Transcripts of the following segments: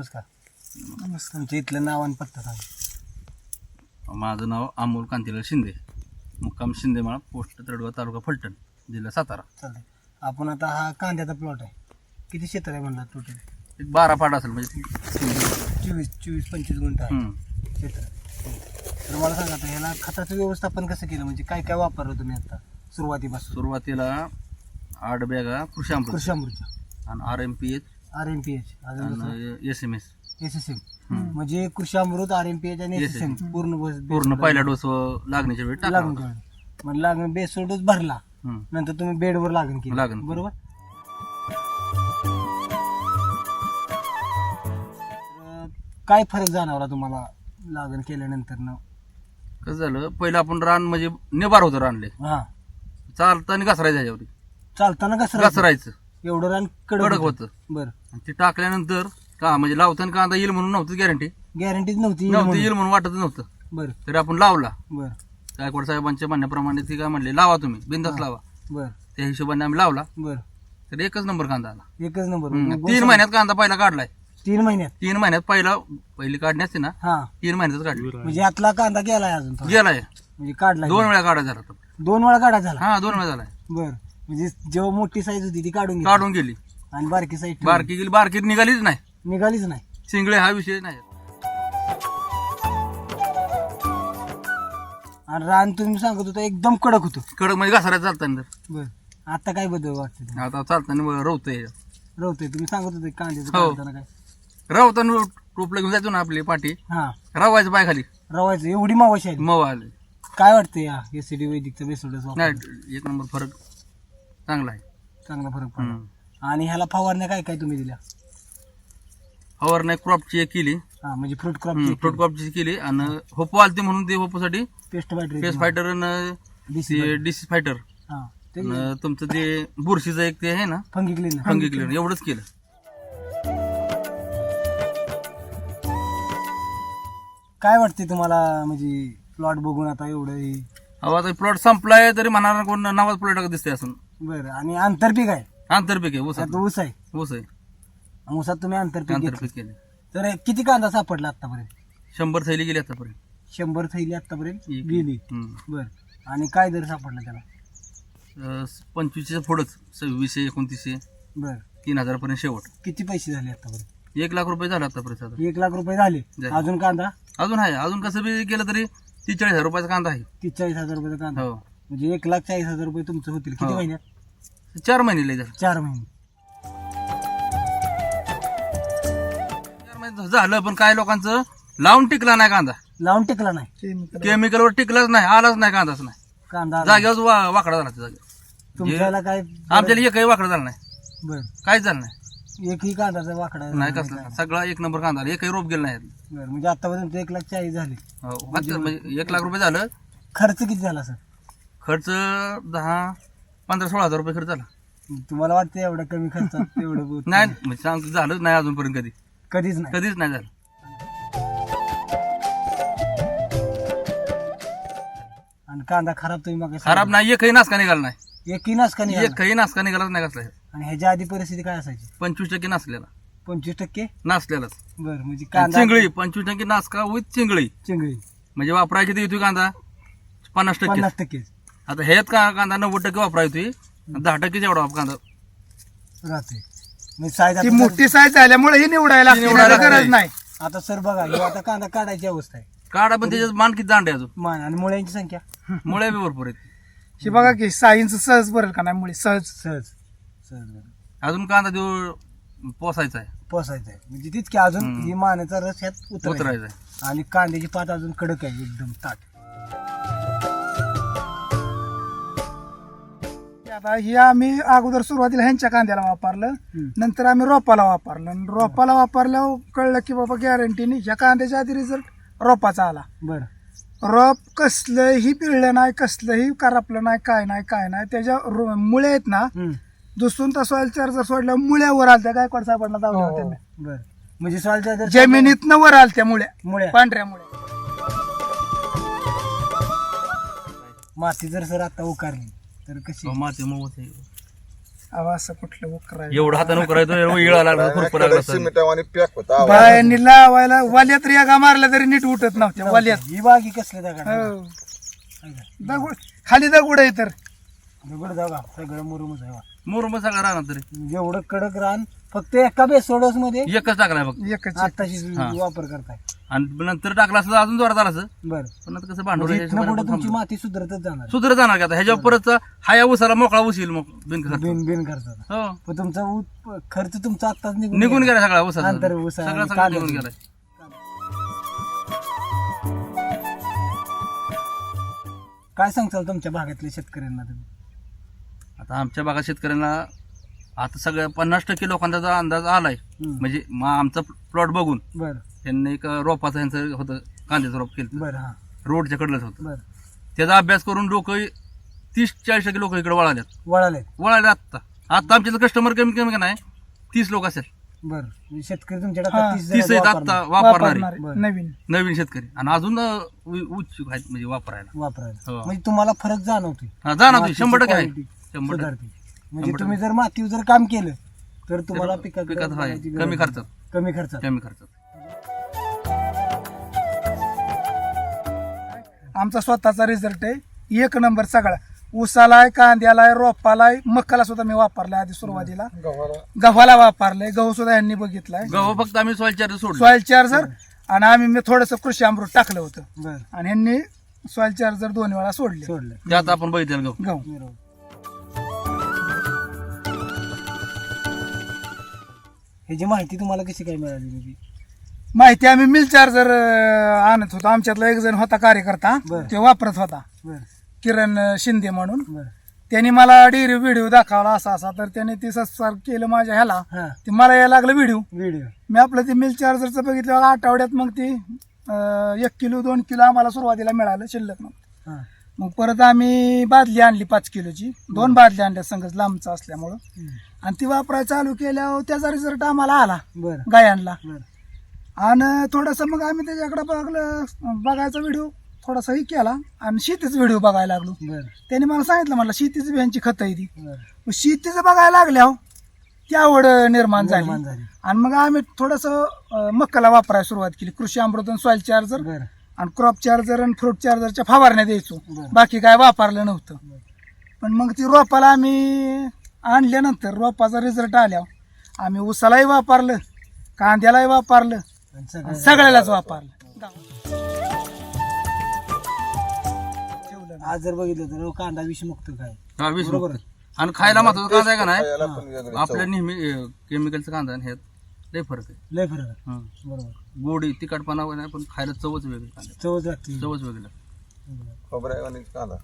नमस्कार. नमस्कार. तुमच्या इथलं नाव आणि पत्ता सांगा. माझं नाव अमोल कांतीलाल शिंदे. मुक्काम शिंदेमाळा पोस्ट तडवा तालुका फलटण जिल्हा सातारा. चालतंय. आपण आता हा कांद्याचा प्लॉट आहे. किती क्षेत्र आहे म्हणला टोटल एक बारा पाड असेल म्हणजे चोवीस चोवीस पंचवीस गुंठ आहे. हम्म. क्षेत्र. तर मला सांगा आता ह्याला खताचं व्यवस्थापन कसं केलं? म्हणजे काय काय वापरलं तुम्ही आता सुरुवातीपासून? सुरुवातीला आठ बॅगा कृषी अमृत. कृषामृतच्या आणि R M P H R M P H. अजून S M S. S S M. म्हणजे Krushi Amrut R M P H आणि एस एस एम. पूर्ण बस- पूर्ण पहिला डोस लागण्याच्या वेळी टाकला लागण केलं मग लागण बेसोड डोस भरला. हम्म. नंतर तुम्ही बेडवर लागण केली. लागण केली. बरोबर? तर काय फरक जाणवला तुम्हाला लागण केल्यानंतर न कसं झालं पहिलं आपण रान म्हणजे निबार होतं रानले. हा. चालताना घसरायचं ह्याच्यावरती. चालताना कसं घसरायचं. एवढं रान कडक कडक होतं. बरं. आणि ते टाकल्यानंतर का म्हणजे लावताना कांदा येईल म्हणून नव्हतं गॅरंटी गॅरंटीच नव्हती नव्हतं येईल म्हणून वाटत नव्हतं. बरं. तरी आपण लावला. बरं. गायकवाड साहेबांच्या म्हणण्याप्रमाणे ती काय म्हणले लावा तुम्ही बिंदास लावा. बरं. त्या हिशोबाने आम्ही लावला. बरं. तर एकच नंबर कांदा आला. एकच नंबर. हम्म. तीन महिन्यात कांदा पहिला काढलाय. तीन महिन्यात. तीन महिन्यात पहिला पहिली काढणी असते ना हा. तीन महिन्यातच काढली. म्हणजे आतला कांदा गेलाय अजून थोडा. गेलाय. म्हणजे काढला दोन वेळा काढायचा झाला तो. दोन वेळा काढा झाला. हा दोन वेळा झालाय. बर. म्हणजे जेव्हा मोठी साईज होती ती काढून घेतली. काढून गेली. आणि बारकी साईज बारकी गेली. बारकी निघालीच नाही. निघालीच नाही. शिंगळे हा विषय नाही. आणि रान तुम्ही सांगत होता एकदम कडक होतं. कडक म्हणजे घसारायचं चालताना तर. बर. आता काय बदल वाटते तुम्हाला? आता चालताना रवतंय. रवतंय. तुम्ही सांगत होते कांद्याचं हो. काढताना काय? रवताना टोपलं घेऊन जायचो ना आपली पाठी. हा. रवायचं पाय खाली. रवायचं. एवढी मावाशी आली. मऊ आले. काय वाटतं या एसीडी वैदिकचं बेसोडस नाही एक नंबर फरक. चांगला आहे. चांगला फरक पडला. हम्म. आणि ह्याला फवारण्या काय काय तुम्ही दिल्या? फवार नाही क्रॉपची एक केली. हा म्हणजे फ्रूट क्रॉप फ्रूट क्रॉपची केली. आणि होपो आलती म्हणून ते होपोसाठी pest battery pest fighter. Disease fighter. हा ते तुमचं ते बुरशीचं एक ते आहे ना फंगी क्लीन फंगी क्लिअर एवढंच केलं. काय वाटते तुम्हाला म्हणजे प्लॉट बघून आता एवढं हे? अहो आता प्लॉट संपलाय तरी म्हणणार कोण नावाच प्लॉट दिसते असून बरं आणि आंतरपीक आहे? आंतरपीक आहे ऊस त्यात ऊस आहे? ऊस आहे. ऊसात तुम्ही आंतरपीक घेतलं आंतरपीक केले. तर किती कांदा सापडला आतापर्यंत? शंभर थैली गेली आतापर्यंत. शंभर थैली आतापर्यंत एक. गेली. हम्म. बर. आणि काय दर सापडला त्याला? अं, पंचवीसच्या पुढंच. सव्वीसशे एकोणतीसशे. बर. तीन हजारपर्यंत शेवट. किती पैसे झाले आतापर्यंत? एक लाख रुपये झाले आतापर्यंत आता. एक लाख रुपये झाले. झाले. अजून कांदा? अजून आहे. अजून कसं बी केलं तरी तीस चाळीस हजार रुपयाचा कांदा आहे. तीस चाळीस हजार रुपयाचा कांदा. हो. म्हणजे एक लाख चाळीस हजार रुपये तुमचं होतील. किती हो. महिन्यात? चार महिने लय झालं. चार महिने. चार महिने झालं पण काही लोकांचं? लावून टिकला नाही कांदा. लावून टिकला नाही. केमिकलवर टिकलाच नाही आलाच नाही कांदाच नाही. कांदा जागेवर वा- वाकडा झाला त्या जागेवर तुमच्याला काय आमच्याला एकही वाकडा झाला नाही. बर. काहीच झालं नाही. एकही कांदाचा वाकडा नाही कसला सगळा एक नंबर कांदा आला. एकही रोप गेला नाही. बर म्हणजे आतापर्यंत एक लाख चाळीस झाले. हो. म्हणजे एक लाख रुपये झालं. खर्च किती झाला सर? खर्च दहा पंधरा सोळा हजार रुपये खर्च झाला. तुम्हाला वाटतं एवढं कमी खर्चात एवढं? नाही म्हणजे सांगतो झालं नाही अजूनपर्यंत कधी. कधीच नाही. कधीच नाही झालं. आणि कांदा खराब तुम्ही मग खराब नाही एकही नासका निघाला नाही. एकही नाच का नाही? एकही नासका निघालाच नाही कसला. आणि ह्याच्या आधी परिस्थिती काय असायची? पंचवीस टक्के नासलेला. पंचवीस टक्के? नासलेलाच. बर म्हणजे कांदा चिंगळी पंचवीस टक्के नासका विथ चिंगळी. चिंगळी. म्हणजे वापरायची किती येतोय कांदा? पन्नास टक्के. पन्नास टक्के. आता ह्यात का कांदा नव्वद टक्के वापरायची दहा टक्केच एवढा कांदा. राहते साईज ती आता मोठी साईज झाल्यामुळे ही निवडायला लागते. निवडायला गरज लागते. नाही. आता सर बघा हे आता कांदा काढायची अवस्था आहे. काढा पण त्याच्यात मान किती दांडे अजून मान आणि मुळ्यांची संख्या. मुळे बी भरपूर आहेत. हे बघा की साईंच सहज भरेल का नाही मुळे? सहज. सहज सहज बरं. अजून कांदा देऊ पोसायचा आहे. पोसायचं आहे. म्हणजे तितकी अजून हम्म. ही मानेचा रस ह्यात उतरायचा उतरायचा आहे. आणि कांद्याची पात अजून कडक आहे एकदम ताट आता ही आम्ही अगोदर सुरुवातीला ह्यांच्या कांद्याला वापरलं. नंतर आम्ही रोपाला वापरलं. आणि रोपाला वापरल्यावर कळलं की बाबा गॅरंटीने ह्या कांद्याच्या आधी रिझल्ट रोपाचा आला. बर. रोप कसलंही पिळलं नाही कसलंही करापलं नाही काय नाही काय नाही. त्याच्या रो- मुळे आहेत ना दुसून तसं चार्जर सोडल्या मुळ्यावर आलत्या. गायकवाड साहेबांना दावल्या होत्या मी. बर. म्हणजे जर जमिनीतनं वर आलत्या मुळ्या. मुळ्या. पांढऱ्या मुळ्या माती जर सर आता उकारली तर कशी? हो, माती मऊ अहो असं कुठलं वक्र आहे एवढं हातानं करायचं इळा लागला खुरपं लागला असं. सिमेंटावाने पॅक होता बायांनी लावायला वाल्यात रेगा मारल्या तरी नीट उठत नव्हत्या वाल्यात. ही बागी कसल्या दगड? हो. दगड खाली दगड आहे तर. दगड जागा सगळं आहे वा. मुरुम सगळा राहणार तरी. एवढं कडक रान फक्त एका बेसोडसमध्ये एकच टाकलाय फक्त. एकच आताशी हा. वापर करताय आणि नंतर टाकला असं अजून जोरात आला असं. बर. पण आता कसं भांडवल म्हणजे इथनं पुढे तुमची माती सुधरतच जाणार. सुधर जाणार का आता. ह्याच्यावर परत हाया उसाला मोकळा उशील मग बिनखर्च. बिन बिन खर्चाचा हो. पण तुमचा खर्च तुमचा आत्ताच निघून निघून गेला. सगळा उसा ऊसा सगळा आणि सगळा कांदा. निघून गेलाय काय सांगताल तुमच्या भागातल्या शेतकऱ्यांना तुम्ही? आता आमच्या भागात शेतकऱ्यांना आता सगळ्या पन्नास टक्के लोकांचा जो अंदाज आलाय हम्म. म्हणजे मग आमचा प्लॉट बघून बर. त्यांनी एक रोपाचं यांचं होतं कांद्याचं रोप केलं बर हा. रोडच्या कडलंच होतं. बर. त्याचा अभ्यास करून लोक तीस चाळीस टक्के लोक इकडे वळाल्यात. वळाले वळाले आत्ता. आता आमच्या कस्टमर कमी कमी का नाही? तीस लोक असेल. बर. म्हणजे शेतकरी तुमच्याकडे हा, आता तीस तीस जण आहेत वापरणार- आत्ता वापरणारे. वापरणारे बरं. नवीन. नवीन शेतकरी. आणि अजून उ- उत्सुक आहेत म्हणजे वापरायला. वापरायला. हो. म्हणजे तुम्हाला फरक जाणवतोय. हा मातीची शंभर टक्के आहे. quality शंभर टक्के. सुधारते. म्हणजे शंभर तुम्ही जर मातीवर जर काम केलं तर तुम्हाला पिकात पिकात आहे कमी. खर्चात कमी खर्चात. कमी खर्चात. आमचा स्वतःचा रिझल्ट आहे. एक नंबर सगळा. ऊसाला आहे कांद्याला आहे रोपाला आहे मक्काला सुद्धा मी वापरलाय आधी सुरुवातीला. गव्हाला. वापरलंय गहू सुद्धा यांनी बघितलाय. गहू फक्त आम्ही सॉइल चार्ज सोडलं. सॉइल चार्जर आणि आम्ही मी थोडस कृषी अमृत टाकलं होतं. बर. आणि यांनी सॉइल चार्जर दोन वेळा सोडले. सोडलं. आपण बघितलं गहू. गहू. ह्याची माहिती तुम्हाला कशी काय मिळाली म्हणजे माहिती आम्ही मिल चार्जर आणत होतो. आमच्यातला एक जण होता कार्यकर्ता बरं. ते वापरत होता. बर. किरण शिंदे म्हणून. बर. त्यांनी मला डेअरी व्हिडिओ दाखवला असा असा. तर त्याने ते सबस्क्राईब केलं माझ्या ह्याला. हा. ते मला यायला लागलं व्हिडिओ व्हिडिओ मी आपलं ते मिल चार्जरचं बघितलं. आठवड्यात मग ते अं, एक किलो दोन किलो आम्हाला सुरुवातीला मिळालं शिल्लक मग. हा. मग परत आम्ही बादली आणली पाच किलोची. दोन बादली आणल्या संगच लांबचा असल्यामुळं. आणि ती वापरायला चालू केल्यावर त्याचा रिझल्ट आम्हाला आला. बर. गायांना. बर. आणि थोडंसं मग आम्ही त्याच्याकडे बघलं बघायचा व्हिडिओ थोडासा ही केला आणि शेतीचा व्हिडिओ बघायला लागलो. त्याने मला सांगितलं मला शेतीची बियांची खतं आहे ती. शेतीचं बघायला लागल्यावर ती आवड निर्माण झाली. आणि मग आम्ही थोडंसं मक्काला वापरायला सुरुवात केली. कृषी अमृत सॉइल चार्जर आणि क्रॉप चार्जर आणि फ्रूट चार्जरच्या फवारण्या द्यायचो. बाकी काय वापरलं नव्हतं. पण मग ती रोपाला आम्ही आणल्यानंतर रोपाचा रिझल्ट आल्यावर आम्ही उसालाही वापरलं कांद्यालाही वापरलं. सगळ्यालाच वापरलं. आज जर बघितलं तर कांदा विषमुक्त काय? हा, वीस बरोबर. आणि खायला महत्वाचं कांदा आहे का नाही. आपल्या नेहमी केमिकलचा कांदा आणि ह्यात लय फरक आहे. लय फरक आहे. हं. बरोबर. गोडी तिखटपणा वगैरे नाही पण खायला चवच वेगळी. कांदा चवच लागते. चवच वेगळी लागते. आणि कांदा.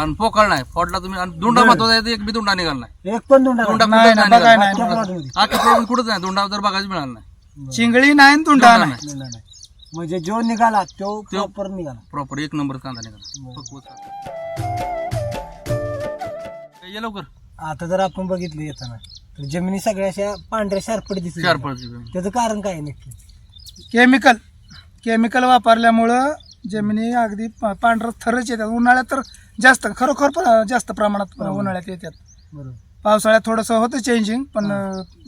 आणि पोकळ नाही. फोडला तुम्ही आणि दुंडा महत्त्वाचा आहे तर एक बी दुंडा निघाला नाही. एक पण दोंडा कुठंच नाही, बघाय आजच्या कुठंच नाही. दुंडा जर बघायला मिळाला नाही. चिंगळी नाही आणि तुंडा नाही. नाही. नाही, नाही. म्हणजे जो निघाला तो प्रॉपर निघाला. प्रॉपर एक नंबर कांदा निघाला. कांदा. ये लवकर. आता जर आपण बघितलं येताना तर जमिनी सगळ्या अशा पांढऱ्या शारपट दिसत चार त्याचं कारण काय आहे नक्की? केमिकल. केमिकल वापरल्यामुळं जमिनी अगदी पा- पांढरं थरच येतात. उन्हाळ्यात तर जास्त खरोखर जास्त प्रमाणात उन्हाळ्यात येतात. बरोबर. पावसाळ्यात थोडंसं होतं चेंजिंग पण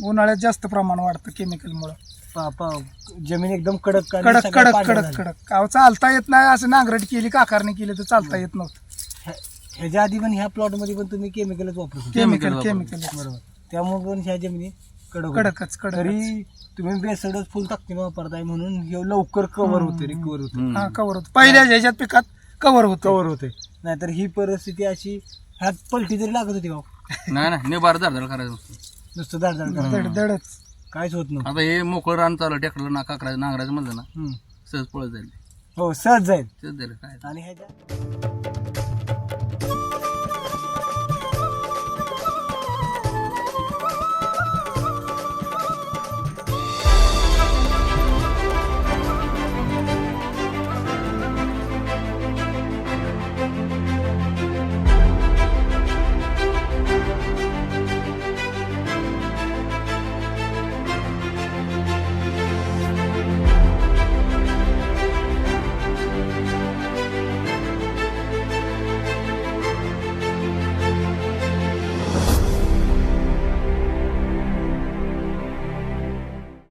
उन्हाळ्यात जास्त प्रमाण वाढतं केमिकलमुळं पा- पा- जमीन एकदम कडक आणि कडक कडक कडक. कडक. अहो चालता येत नाही असं नांगरट केली काकारणी केली तर चालता येत नव्हतं. ह्या- ह्याच्या आधी पण ह्या प्लॉटमध्ये पण तुम्ही केमिकलच वापरत होते. केमिकल. केमिकल बरोबर. त्यामुळे पण ह्या जमिनी कडक होत्या. कडकच कडक तरी तुम्ही बेसडच फुल ताकदीने वापरताय म्हणून हे लवकर कव्हर होते रिकवर होते. हा कव्हर होत. पहिल्या ह्याच्यात पिकात कव्हर होत. कव्हर होते. नाहीतर ही परिस्थिती अशी ह्यात पलटी जरी लागत होती भाऊ नाही नाही निबार झाड करायचं नुसतं. दाड दाड करायचं. काहीच होत नव्हतं आता हे मोकळं रान चालू ट्रॅक्टरला ना काकरायचं नांगरायचं म्हणलं ना हम्म. सहज पळत जाईल हो सहज जाईल तेच जाईल काय आणि ह्याच्या